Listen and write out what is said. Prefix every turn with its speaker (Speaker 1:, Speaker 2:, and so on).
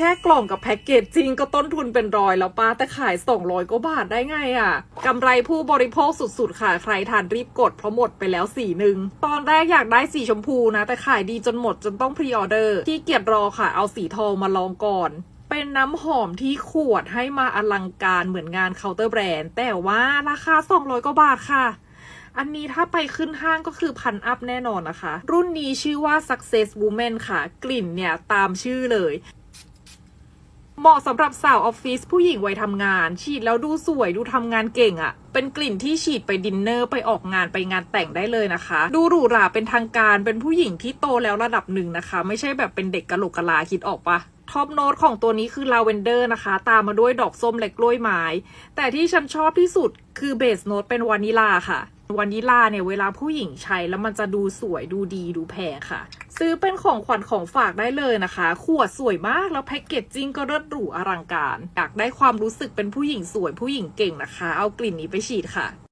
Speaker 1: แค่กล่องกับแพ็กเกจจริงก็ต้นทุนเป็นร้อยแล้วป้าแต่ขาย 200กว่าบาทได้ไงอะ่ะกำไรผู้บริโภคสุดๆ ค่ะ ใครทานรีบกดเพราะหมดไปแล้วสีหนึ่งตอนแรกอยากได้สีชมพูนะ แต่ขายดีจนหมดจนต้องพรีออเดอร์ ที่เกียจรอค่ะเอาสีทองมาลองก่อนเป็นน้ำหอมที่ขวดให้มาอลังการเหมือนงานเคาน์เตอร์แบรนด์ แต่ว่าราคา 200 กว่าบาทค่ะ อันนี้ถ้าไปขึ้นห้างก็คือพันอัพแน่นอนนะคะ รุ่นนี้ชื่อว่า Success Woman ค่ะ กลิ่นเนี่ยตามชื่อเลย เหมาะสำหรับสาวออฟฟิศผู้หญิงวัยทำงาน ฉีดแล้วดูสวยดูทำงานเก่งอะ่ะ เป็นกลิ่นที่ฉีดไปดินเนอร์ไปออกงานไปงานแต่งได้เลยนะคะ ดูหรูหราเป็นทางการเป็นผู้หญิงที่โตแล้วระดับหนึ่งนะคะ ไม่ใช่แบบเป็นเด็กกะโหลกกะลาคิดออกปะท็อปโน้ตของตัวนี้คือลาเวนเดอร์นะคะ ตามมาด้วยดอกส้มและกล้วยไม้ แต่ที่ฉันชอบที่สุดคือเบสโน้ตเป็นวานิลาค่ะวานิลาเนี่ยเวลาผู้หญิงใช้แล้วมันจะดูสวยดูดีดูแพงค่ะ ซื้อเป็นของขวัญของฝากได้เลยนะคะ ขวดสวยมาก แล้วแพ็กเกจจิ้งก็เลิศหรูอลังการ อยากได้ความรู้สึกเป็นผู้หญิงสวยผู้หญิงเก่งนะคะ เอากลิ่นนี้ไปฉีดค่ะ